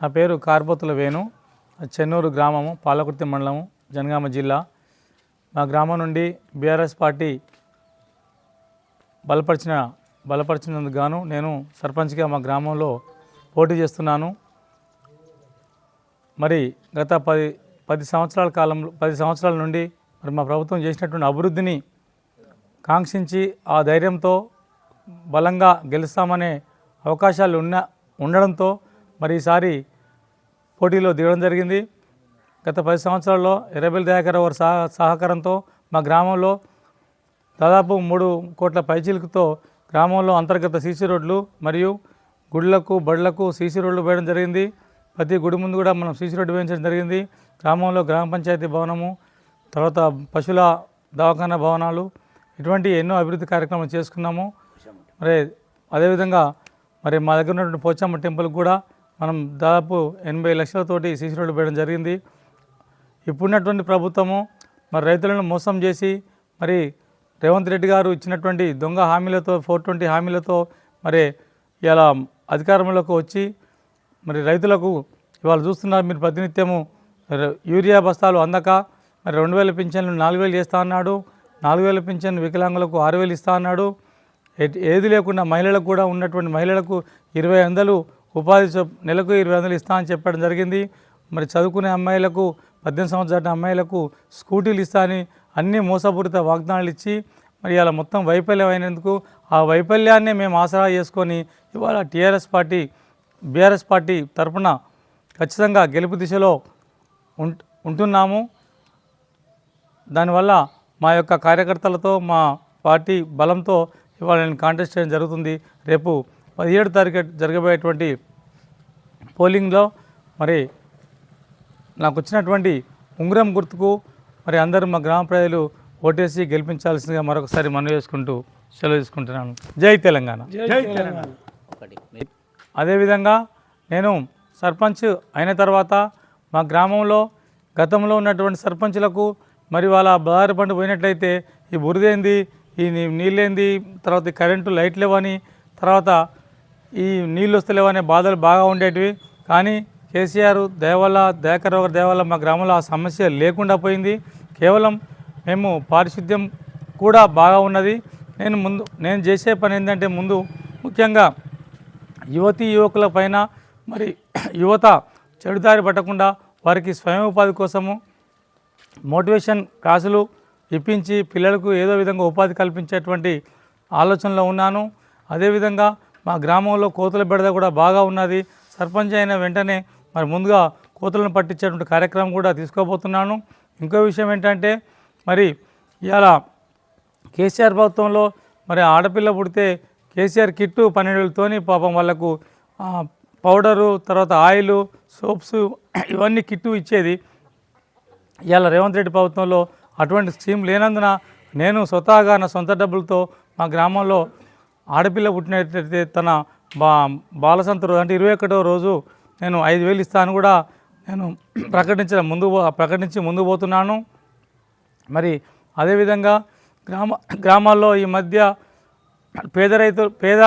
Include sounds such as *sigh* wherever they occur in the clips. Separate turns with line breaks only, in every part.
నా పేరు కార్పోతుల వేణు. చెన్నూరు గ్రామము పాలకుర్తి మండలము జనగామ జిల్లా. మా గ్రామం నుండి బీఆర్ఎస్ పార్టీ బలపరిచిన బలపరిచినందుకు గాను నేను సర్పంచ్గా మా గ్రామంలో పోటీ చేస్తున్నాను. మరి గత పది పది సంవత్సరాల కాలంలో పది సంవత్సరాల నుండి మరి మా ప్రభుత్వం చేసినటువంటి అభివృద్ధిని కాంక్షించి ఆ ధైర్యంతో బలంగా గెలుస్తామనే అవకాశాలు ఉన్న ఉండడంతో మరి ఈసారి పోటీలో దిగడం జరిగింది. గత పది సంవత్సరాల్లో ఎర్రబెల్లి దయాకర్ వారి సహకారంతో మా గ్రామంలో దాదాపు మూడు కోట్ల పైచీలకుతో గ్రామంలో అంతర్గత సీసీ రోడ్లు మరియు గుళ్ళకు బళ్ళకు సీసీ రోడ్లు వేయడం జరిగింది. ప్రతి గుడి ముందు కూడా మనం సీసీ రోడ్డు వేయించడం జరిగింది. గ్రామంలో గ్రామ పంచాయతీ భవనము తర్వాత పశువుల దవాఖానా భవనాలు ఇటువంటి ఎన్నో అభివృద్ధి కార్యక్రమాలు చేసుకున్నాము. మరి అదేవిధంగా మరి మా దగ్గర ఉన్నటువంటి పోచమ్మ టెంపుల్కి కూడా మనం దాదాపు ఎనభై లక్షలతోటి సీసీ రోడ్డు వేయడం జరిగింది. ఇప్పుడున్నటువంటి ప్రభుత్వము మరి రైతులను మోసం చేసి మరి రేవంత్ రెడ్డి గారు ఇచ్చినటువంటి దొంగ హామీలతో ఫోర్ ట్వంటీ హామీలతో మరి ఇలా అధికారంలోకి వచ్చి మరి రైతులకు ఇవాళ చూస్తున్నారు మీరు ప్రతినిత్యము. యూరియా బస్తాలు అందక మరి రెండు వేల పింఛన్లు నాలుగు వేలు చేస్తా అన్నాడు. నాలుగు వేల పింఛన్ వికలాంగులకు ఆరు వేలు ఇస్తా అన్నాడు. ఏది లేకుండా మహిళలకు కూడా ఉన్నటువంటి మహిళలకు ఇరవై వందలు ఉపాధి నెలకు ఇరవై వందలు ఇస్తా అని చెప్పడం జరిగింది. మరి చదువుకునే అమ్మాయిలకు పద్దెనిమిది సంవత్సరాల అమ్మాయిలకు స్కూటీలు ఇస్తా అని అన్ని మోసపూరిత వాగ్దానాలు ఇచ్చి మరి ఇలా మొత్తం వైఫల్యం అయినందుకు ఆ వైఫల్యాన్ని మేము ఆసరా చేసుకొని ఇవాళ టీఆర్ఎస్ పార్టీ బీఆర్ఎస్ పార్టీ తరఫున ఖచ్చితంగా గెలుపు దిశలో ఉంటున్నాము. దానివల్ల మా యొక్క కార్యకర్తలతో మా పార్టీ బలంతో ఇవాళ నేను కాంటెస్ట్ చేయడం జరుగుతుంది. రేపు పదిహేడు తారీఖు జరగబోయేటువంటి పోలింగ్లో మరి నాకు వచ్చినటువంటి ఉంగరం గుర్తుకు మరి అందరూ మా గ్రామ ప్రజలు ఓటేసి గెలిపించాల్సిందిగా మరొకసారి మనవి చేసుకుంటూ సెలవు తీసుకుంటున్నాను. జై తెలంగాణ.
ఒకటి.
అదేవిధంగా నేను సర్పంచ్ అయిన తర్వాత మా గ్రామంలో గతంలో ఉన్నటువంటి సర్పంచులకు మరి వాళ్ళ బదారి పండు పోయినట్లయితే ఈ బురదేంది ఈ నీళ్ళేంది తర్వాత కరెంటు లైట్ లేవని తర్వాత ఈ నీళ్ళు వస్తలేవనే బాధలు బాగా ఉండేటివి. కానీ కేసీఆర్ దేవాల దయాకర్ దేవాల మా గ్రామంలో ఆ సమస్య లేకుండా పోయింది. కేవలం మేము పారిశుద్ధ్యం కూడా బాగా ఉన్నది. నేను ముందు నేను చేసే పని ఏంటంటే ముందు ముఖ్యంగా యువతీ యువకుల పైన మరి *clears throat* యువత చెడుదారి పట్టకుండా వారికి స్వయం ఉపాధి కోసము మోటివేషన్ క్లాసులు ఇప్పించి పిల్లలకు ఏదో విధంగా ఉపాధి కల్పించేటువంటి ఆలోచనలో ఉన్నాను. అదేవిధంగా మా గ్రామంలో కోతుల బెడద కూడా బాగా ఉన్నది. సర్పంచ్ అయిన వెంటనే మరి ముందుగా కోతులను పట్టించేటువంటి కార్యక్రమం కూడా తీసుకోబోతున్నాను. ఇంకో విషయం ఏంటంటే మరి ఇవాళ కేసీఆర్ ప్రభుత్వంలో మరి ఆడపిల్ల పుడితే కేసీఆర్ కిట్టు పన్నెండులతోని పాపం వాళ్ళకు పౌడరు తర్వాత ఆయిల్ సోప్స్ ఇవన్నీ కిట్టు ఇచ్చేది. ఇవాళ రేవంత్ రెడ్డి ప్రభుత్వంలో అటువంటి స్కీమ్ లేనందున నేను స్వతహాగా నా సొంత డబ్బులతో మా గ్రామంలో ఆడపిల్ల పుట్టినట్లయితే తన బా బాలసంత రోజు అంటే ఇరవై ఒకటో రోజు నేను ఐదు వేలు ఇస్తాను కూడా నేను *clears throat* ప్రకటించిన ముందు ప్రకటించి ముందు పోతున్నాను. మరి అదేవిధంగా గ్రామ గ్రామాల్లో ఈ మధ్య పేద రైతు పేద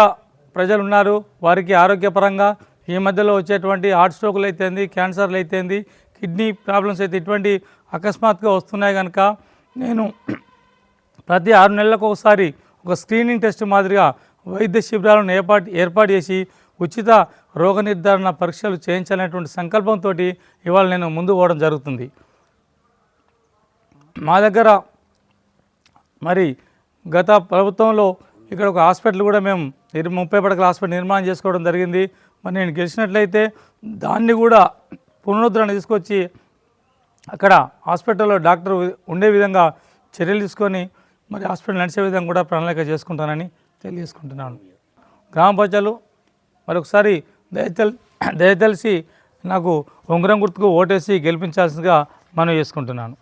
ప్రజలు ఉన్నారు వారికి ఆరోగ్యపరంగా ఈ మధ్యలో వచ్చేటువంటి హార్ట్ స్ట్రోకులు అయితేంది క్యాన్సర్లు అయితేంది కిడ్నీ ప్రాబ్లమ్స్ అయితే ఇటువంటి అకస్మాత్తుగా వస్తున్నాయి కనుక నేను *clears throat* ప్రతి ఆరు నెలలకు ఒకసారి ఒక స్క్రీనింగ్ టెస్ట్ మాదిరిగా వైద్య శిబిరాలను ఏర్పాటు ఏర్పాటు చేసి ఉచిత రోగ నిర్ధారణ పరీక్షలు చేయించాలనేటువంటి సంకల్పంతో ఇవాళ నేను ముందు పోవడం జరుగుతుంది. మా దగ్గర మరి గత ప్రభుత్వంలో ఇక్కడ ఒక హాస్పిటల్ కూడా మేము ముప్పై పడకల హాస్పిటల్ నిర్మాణం చేసుకోవడం జరిగింది. మరి నేను గెలిచినట్లయితే దాన్ని కూడా పునరుద్ధరణ తీసుకొచ్చి అక్కడ హాస్పిటల్లో డాక్టర్ ఉండే విధంగా చర్యలు తీసుకొని మరి హాస్పిటల్ నడిచే విధంగా కూడా ప్రణాళిక చేసుకుంటానని తెలియజేసుకుంటున్నాను. గ్రామ ప్రజలు మరొకసారి దయతెల్ దయతెలిసి నాకు ఉంగరం గుర్తుకు ఓటేసి గెలిపించాల్సిందిగా మనం చేసుకుంటున్నాను.